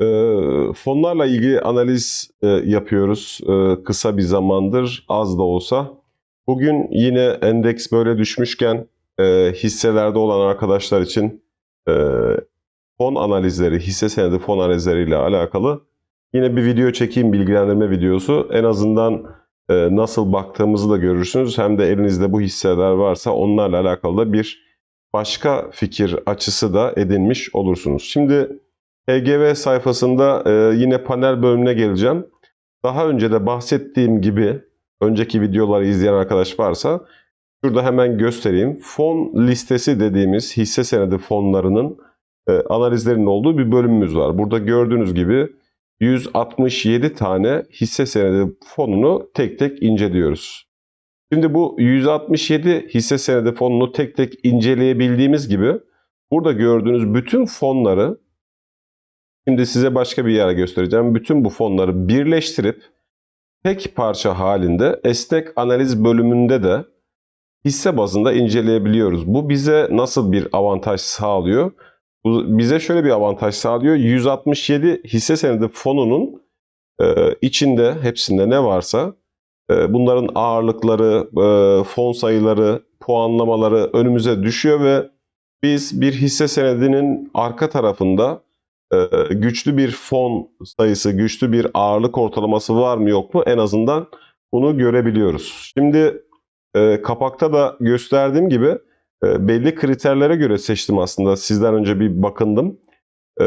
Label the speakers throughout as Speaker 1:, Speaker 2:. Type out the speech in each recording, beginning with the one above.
Speaker 1: Ee, fonlarla ilgili analiz e, yapıyoruz e, kısa bir zamandır az da olsa. Bugün yine endeks böyle düşmüşken e, hisselerde olan arkadaşlar için e, fon analizleri, hisse senedi fon analizleriyle alakalı yine bir video çekeyim bilgilendirme videosu. En azından e, nasıl baktığımızı da görürsünüz. Hem de elinizde bu hisseler varsa onlarla alakalı da bir başka fikir açısı da edinmiş olursunuz. Şimdi HGV sayfasında e, yine panel bölümüne geleceğim. Daha önce de bahsettiğim gibi önceki videoları izleyen arkadaş varsa şurada hemen göstereyim. Fon listesi dediğimiz hisse senedi fonlarının e, analizlerinin olduğu bir bölümümüz var. Burada gördüğünüz gibi 167 tane hisse senedi fonunu tek tek inceliyoruz. Şimdi bu 167 hisse senedi fonunu tek tek inceleyebildiğimiz gibi burada gördüğünüz bütün fonları şimdi size başka bir yere göstereceğim. Bütün bu fonları birleştirip tek parça halinde estek analiz bölümünde de hisse bazında inceleyebiliyoruz. Bu bize nasıl bir avantaj sağlıyor? Bu bize şöyle bir avantaj sağlıyor. 167 hisse senedi fonunun e, içinde hepsinde ne varsa e, bunların ağırlıkları, e, fon sayıları, puanlamaları önümüze düşüyor ve biz bir hisse senedinin arka tarafında güçlü bir fon sayısı, güçlü bir ağırlık ortalaması var mı yok mu en azından bunu görebiliyoruz. Şimdi e, kapakta da gösterdiğim gibi e, belli kriterlere göre seçtim aslında. Sizden önce bir bakındım. E,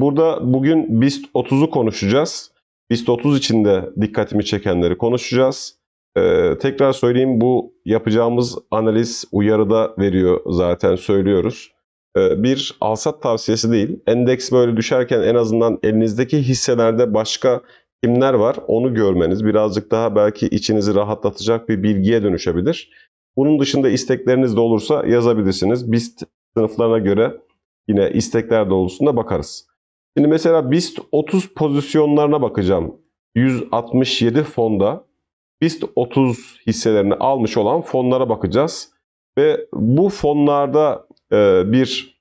Speaker 1: burada bugün BIST 30'u konuşacağız. BIST 30 için de dikkatimi çekenleri konuşacağız. E, tekrar söyleyeyim bu yapacağımız analiz uyarıda veriyor zaten söylüyoruz. E, bir alsat tavsiyesi değil. Endeks böyle düşerken en azından elinizdeki hisselerde başka kimler var onu görmeniz birazcık daha belki içinizi rahatlatacak bir bilgiye dönüşebilir. Bunun dışında istekleriniz de olursa yazabilirsiniz. BIST sınıflarına göre yine istekler doğrultusunda bakarız. Şimdi mesela BIST 30 pozisyonlarına bakacağım. 167 fonda BIST 30 hisselerini almış olan fonlara bakacağız. Ve bu fonlarda e, bir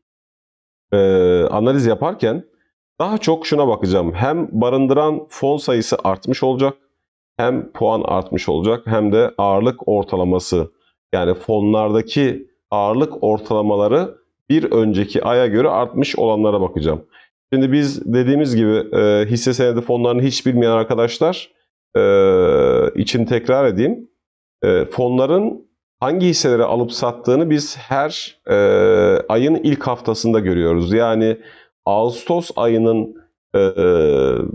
Speaker 1: e, analiz yaparken daha çok şuna bakacağım. Hem barındıran fon sayısı artmış olacak, hem puan artmış olacak, hem de ağırlık ortalaması yani fonlardaki ağırlık ortalamaları bir önceki aya göre artmış olanlara bakacağım. Şimdi biz dediğimiz gibi e, hisse senedi fonlarını hiç bilmeyen arkadaşlar e, için tekrar edeyim. E, fonların hangi hisseleri alıp sattığını biz her e, ayın ilk haftasında görüyoruz. Yani Ağustos ayının e,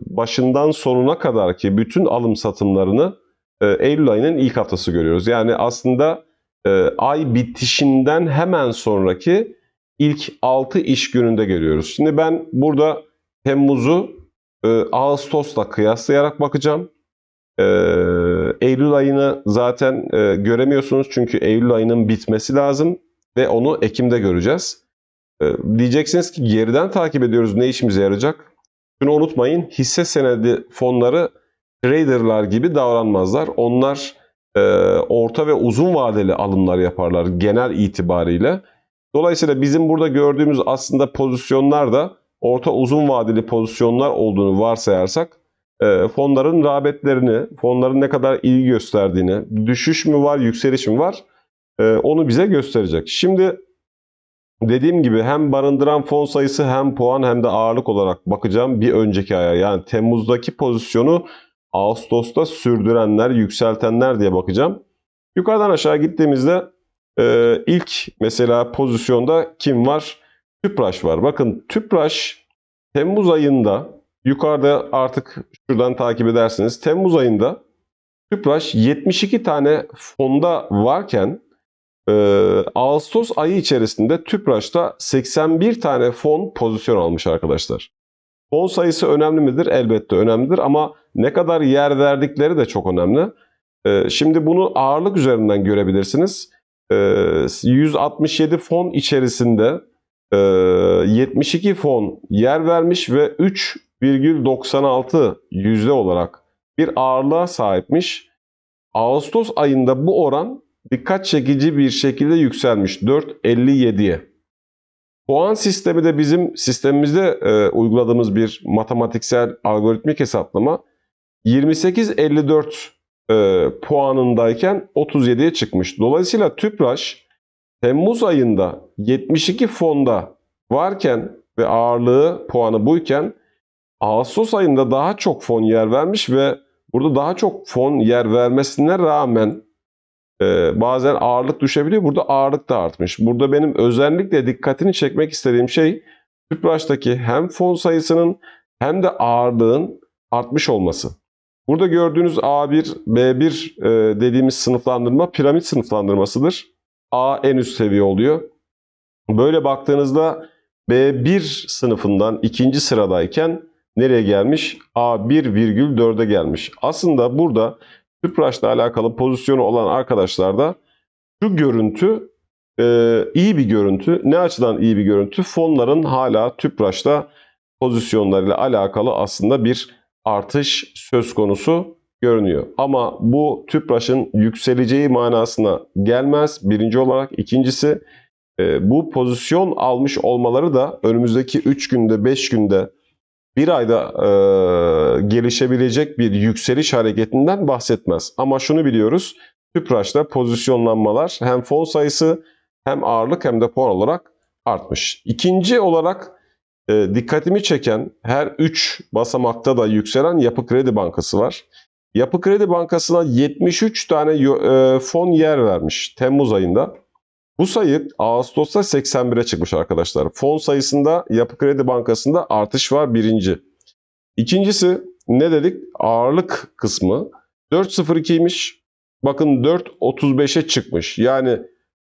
Speaker 1: başından sonuna kadar ki bütün alım satımlarını e, Eylül ayının ilk haftası görüyoruz. Yani aslında e, ay bitişinden hemen sonraki ilk 6 iş gününde görüyoruz. Şimdi ben burada Temmuz'u e, Ağustos'la kıyaslayarak bakacağım. E, Eylül ayını zaten e, göremiyorsunuz çünkü Eylül ayının bitmesi lazım ve onu Ekim'de göreceğiz. E, diyeceksiniz ki geriden takip ediyoruz ne işimize yarayacak? Şunu unutmayın hisse senedi fonları traderlar gibi davranmazlar. Onlar e, orta ve uzun vadeli alımlar yaparlar genel itibariyle. Dolayısıyla bizim burada gördüğümüz aslında pozisyonlar da orta uzun vadeli pozisyonlar olduğunu varsayarsak fonların rağbetlerini, fonların ne kadar ilgi gösterdiğini, düşüş mü var, yükseliş mi var e, onu bize gösterecek. Şimdi dediğim gibi hem barındıran fon sayısı hem puan hem de ağırlık olarak bakacağım bir önceki aya. Yani Temmuz'daki pozisyonu Ağustos'ta sürdürenler, yükseltenler diye bakacağım. Yukarıdan aşağı gittiğimizde e, ilk mesela pozisyonda kim var? Tüpraş var. Bakın Tüpraş Temmuz ayında yukarıda artık şuradan takip edersiniz. Temmuz ayında Tüpraş 72 tane fonda varken e, Ağustos ayı içerisinde Tüpraş'ta 81 tane fon pozisyon almış arkadaşlar. Fon sayısı önemli midir? Elbette önemlidir ama ne kadar yer verdikleri de çok önemli. E, şimdi bunu ağırlık üzerinden görebilirsiniz. E, 167 fon içerisinde e, 72 fon yer vermiş ve 3,96 yüzde olarak bir ağırlığa sahipmiş. Ağustos ayında bu oran dikkat çekici bir şekilde yükselmiş 4.57'ye. Puan sistemi de bizim sistemimizde e, uyguladığımız bir matematiksel algoritmik hesaplama 28.54 e, puanındayken 37'ye çıkmış. Dolayısıyla TÜPRAŞ Temmuz ayında 72 fonda varken ve ağırlığı puanı buyken Ağustos ayında daha çok fon yer vermiş ve burada daha çok fon yer vermesine rağmen e, bazen ağırlık düşebiliyor. Burada ağırlık da artmış. Burada benim özellikle dikkatini çekmek istediğim şey Tüpraş'taki hem fon sayısının hem de ağırlığın artmış olması. Burada gördüğünüz A1, B1 e, dediğimiz sınıflandırma piramit sınıflandırmasıdır. A en üst seviye oluyor. Böyle baktığınızda B1 sınıfından ikinci sıradayken nereye gelmiş? A1,4'e gelmiş. Aslında burada Tüpraş'la alakalı pozisyonu olan arkadaşlarda şu görüntü e, iyi bir görüntü. Ne açıdan iyi bir görüntü? Fonların hala Tüpraş'ta pozisyonlarıyla alakalı aslında bir artış söz konusu görünüyor. Ama bu Tüpraş'ın yükseleceği manasına gelmez. Birinci olarak. ikincisi e, bu pozisyon almış olmaları da önümüzdeki 3 günde 5 günde bir ayda e, gelişebilecek bir yükseliş hareketinden bahsetmez. Ama şunu biliyoruz. Tüpraş'ta pozisyonlanmalar hem fon sayısı hem ağırlık hem de puan olarak artmış. İkinci olarak e, dikkatimi çeken her 3 basamakta da yükselen Yapı Kredi Bankası var. Yapı Kredi Bankası'na 73 tane e, fon yer vermiş Temmuz ayında. Bu sayı Ağustos'ta 81'e çıkmış arkadaşlar. Fon sayısında Yapı Kredi Bankası'nda artış var birinci. İkincisi ne dedik? Ağırlık kısmı 4.02'ymiş. Bakın 4.35'e çıkmış. Yani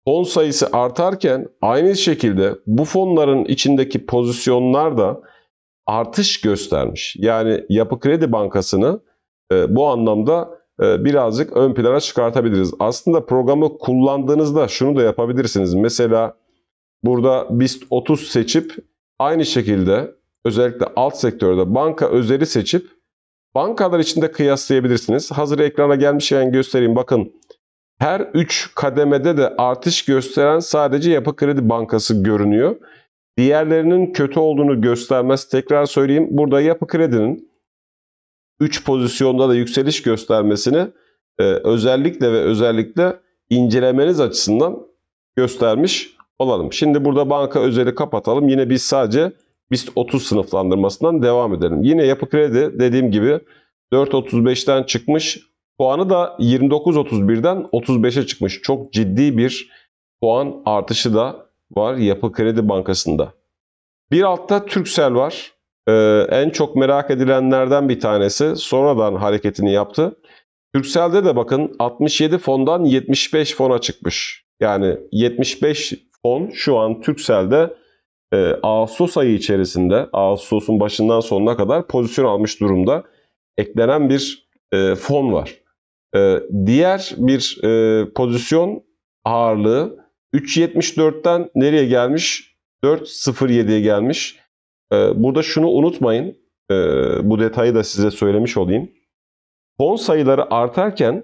Speaker 1: fon sayısı artarken aynı şekilde bu fonların içindeki pozisyonlar da artış göstermiş. Yani Yapı Kredi Bankası'nı e, bu anlamda birazcık ön plana çıkartabiliriz. Aslında programı kullandığınızda şunu da yapabilirsiniz. Mesela burada BIST 30 seçip aynı şekilde özellikle alt sektörde banka özeli seçip bankalar içinde kıyaslayabilirsiniz. Hazır ekrana gelmişken göstereyim. Bakın her 3 kademede de artış gösteren sadece Yapı Kredi Bankası görünüyor. Diğerlerinin kötü olduğunu göstermez. Tekrar söyleyeyim. Burada Yapı Kredi'nin 3 pozisyonda da yükseliş göstermesini e, özellikle ve özellikle incelemeniz açısından göstermiş olalım. Şimdi burada banka özeli kapatalım. Yine biz sadece BIST 30 sınıflandırmasından devam edelim. Yine Yapı Kredi dediğim gibi 4.35'ten çıkmış. Puanı da 29.31'den 35'e çıkmış. Çok ciddi bir puan artışı da var Yapı Kredi Bankası'nda. Bir altta Türksel var. Ee, en çok merak edilenlerden bir tanesi sonradan hareketini yaptı. Türksel'de de bakın 67 fondan 75 fona çıkmış. Yani 75 fon şu an Türksel'de e, Ağustos ayı içerisinde Ağustos'un başından sonuna kadar pozisyon almış durumda. Eklenen bir e, fon var. E, diğer bir e, pozisyon ağırlığı 3.74'ten nereye gelmiş? 4.07'ye gelmiş. Ee, burada şunu unutmayın. Ee, bu detayı da size söylemiş olayım. Fon sayıları artarken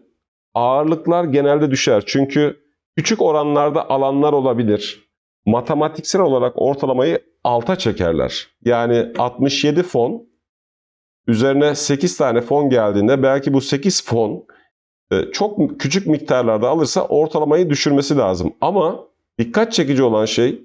Speaker 1: ağırlıklar genelde düşer. Çünkü küçük oranlarda alanlar olabilir. Matematiksel olarak ortalamayı alta çekerler. Yani 67 fon üzerine 8 tane fon geldiğinde belki bu 8 fon e, çok küçük miktarlarda alırsa ortalamayı düşürmesi lazım. Ama dikkat çekici olan şey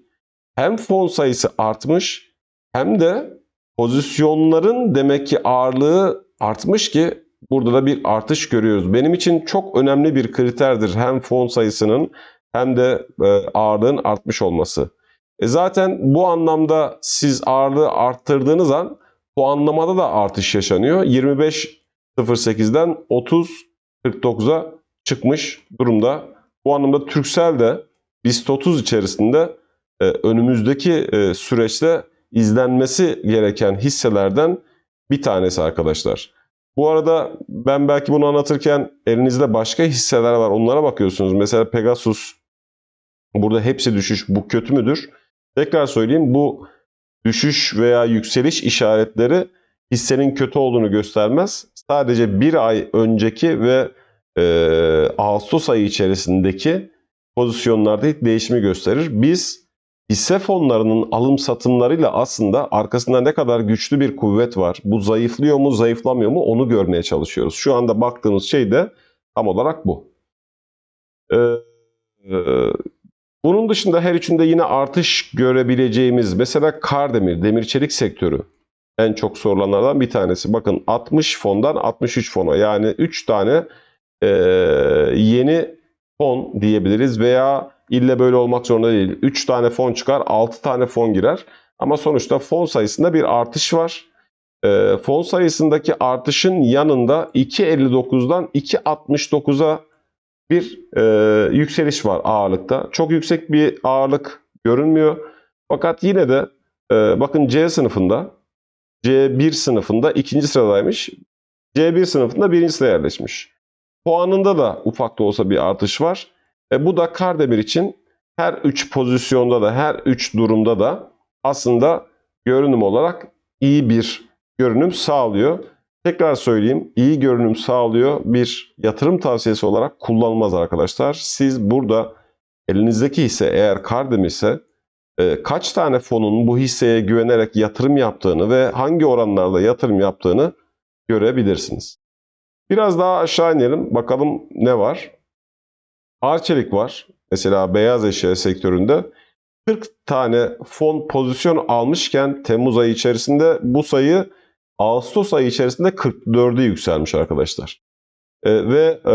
Speaker 1: hem fon sayısı artmış hem de pozisyonların demek ki ağırlığı artmış ki burada da bir artış görüyoruz. Benim için çok önemli bir kriterdir hem fon sayısının hem de e, ağırlığın artmış olması. E zaten bu anlamda siz ağırlığı arttırdığınız an puanlamada da artış yaşanıyor. 25.08'den 30.49'a çıkmış durumda. Bu anlamda Türksel de BIST 30 içerisinde e, önümüzdeki e, süreçte izlenmesi gereken hisselerden bir tanesi arkadaşlar. Bu arada ben belki bunu anlatırken elinizde başka hisseler var onlara bakıyorsunuz. Mesela Pegasus burada hepsi düşüş bu kötü müdür? Tekrar söyleyeyim bu düşüş veya yükseliş işaretleri hissenin kötü olduğunu göstermez. Sadece bir ay önceki ve e, Ağustos ayı içerisindeki pozisyonlarda değişimi gösterir. Biz hisse fonlarının alım satımlarıyla aslında arkasında ne kadar güçlü bir kuvvet var, bu zayıflıyor mu zayıflamıyor mu onu görmeye çalışıyoruz. Şu anda baktığımız şey de tam olarak bu. Ee, e, bunun dışında her üçünde yine artış görebileceğimiz mesela Kardemir, demir çelik sektörü en çok sorulanlardan bir tanesi. Bakın 60 fondan 63 fona yani 3 tane e, yeni fon diyebiliriz veya ille böyle olmak zorunda değil. 3 tane fon çıkar 6 tane fon girer ama sonuçta fon sayısında bir artış var. E, fon sayısındaki artışın yanında 2.59'dan 2.69'a bir e, yükseliş var ağırlıkta. Çok yüksek bir ağırlık görünmüyor. Fakat yine de e, bakın C sınıfında C1 sınıfında ikinci sıradaymış. C1 sınıfında birinci sıraya yerleşmiş. Puanında da ufak da olsa bir artış var. E, bu da Kardemir için her üç pozisyonda da her üç durumda da aslında görünüm olarak iyi bir görünüm sağlıyor. Tekrar söyleyeyim iyi görünüm sağlıyor bir yatırım tavsiyesi olarak kullanılmaz arkadaşlar. Siz burada elinizdeki hisse eğer Kardemir ise e, kaç tane fonun bu hisseye güvenerek yatırım yaptığını ve hangi oranlarda yatırım yaptığını görebilirsiniz. Biraz daha aşağı inelim bakalım ne var. Arçelik var. Mesela beyaz eşya sektöründe 40 tane fon pozisyon almışken Temmuz ayı içerisinde bu sayı Ağustos ayı içerisinde 44'e yükselmiş arkadaşlar. E, ve e,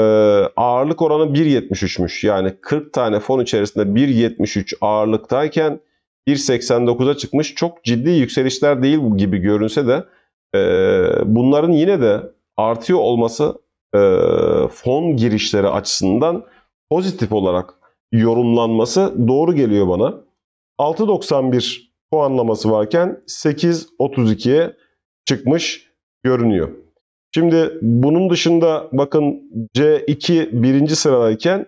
Speaker 1: ağırlık oranı 1.73'müş. Yani 40 tane fon içerisinde 1.73 ağırlıktayken 1.89'a çıkmış. Çok ciddi yükselişler değil gibi görünse de e, bunların yine de artıyor olması e, fon girişleri açısından pozitif olarak yorumlanması doğru geliyor bana. 6.91 puanlaması varken 8.32'ye çıkmış görünüyor. Şimdi bunun dışında bakın C2 birinci sıradayken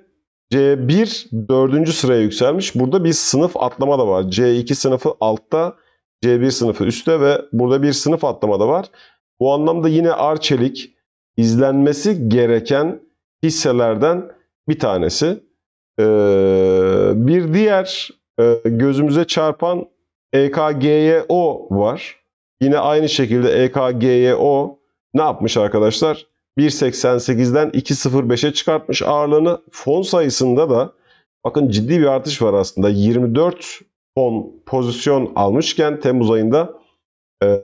Speaker 1: C1 dördüncü sıraya yükselmiş. Burada bir sınıf atlama da var. C2 sınıfı altta, C1 sınıfı üstte ve burada bir sınıf atlama da var. Bu anlamda yine Arçelik izlenmesi gereken hisselerden bir tanesi. Ee, bir diğer e, gözümüze çarpan EKGYO var. Yine aynı şekilde EKGYO ne yapmış arkadaşlar? 1.88'den 2.05'e çıkartmış ağırlığını. Fon sayısında da bakın ciddi bir artış var aslında. 24 fon pozisyon almışken Temmuz ayında e,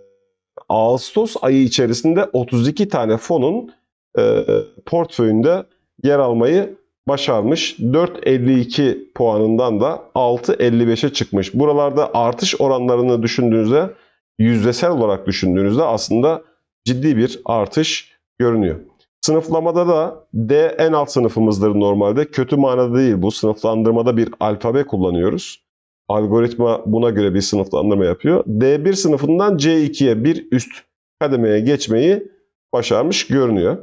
Speaker 1: Ağustos ayı içerisinde 32 tane fonun e, portföyünde yer almayı başarmış. 4.52 puanından da 6.55'e çıkmış. Buralarda artış oranlarını düşündüğünüzde yüzdesel olarak düşündüğünüzde aslında ciddi bir artış görünüyor. Sınıflamada da D en alt sınıfımızdır normalde. Kötü manada değil bu. Sınıflandırmada bir alfabe kullanıyoruz. Algoritma buna göre bir sınıflandırma yapıyor. D1 sınıfından C2'ye bir üst kademeye geçmeyi başarmış görünüyor.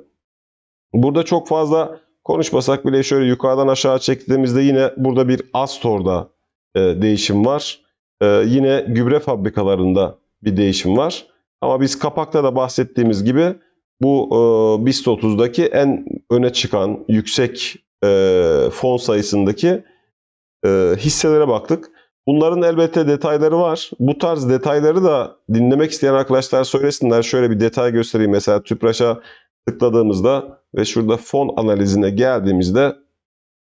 Speaker 1: Burada çok fazla konuşmasak bile şöyle yukarıdan aşağı çektiğimizde yine burada bir Astor'da e, değişim var. E, yine gübre fabrikalarında bir değişim var. Ama biz kapakta da bahsettiğimiz gibi bu e, BIST 30'daki en öne çıkan yüksek e, fon sayısındaki e, hisselere baktık. Bunların elbette detayları var. Bu tarz detayları da dinlemek isteyen arkadaşlar söylesinler. Şöyle bir detay göstereyim. Mesela TÜPRAŞ'a tıkladığımızda ve şurada fon analizine geldiğimizde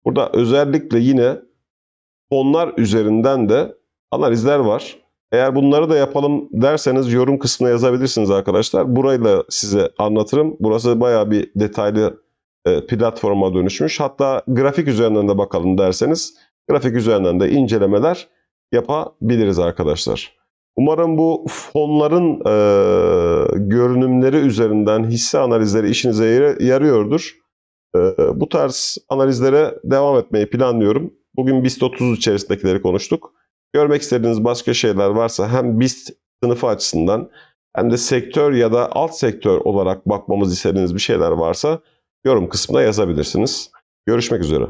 Speaker 1: burada özellikle yine fonlar üzerinden de analizler var. Eğer bunları da yapalım derseniz yorum kısmına yazabilirsiniz arkadaşlar. Burayla size anlatırım. Burası baya bir detaylı e, platforma dönüşmüş. Hatta grafik üzerinden de bakalım derseniz grafik üzerinden de incelemeler yapabiliriz arkadaşlar. Umarım bu fonların e, görünümleri üzerinden hisse analizleri işinize yarıyordur. E, bu tarz analizlere devam etmeyi planlıyorum. Bugün BIST 30 içerisindekileri konuştuk. Görmek istediğiniz başka şeyler varsa hem BIST sınıfı açısından hem de sektör ya da alt sektör olarak bakmamız istediğiniz bir şeyler varsa yorum kısmına yazabilirsiniz. Görüşmek üzere.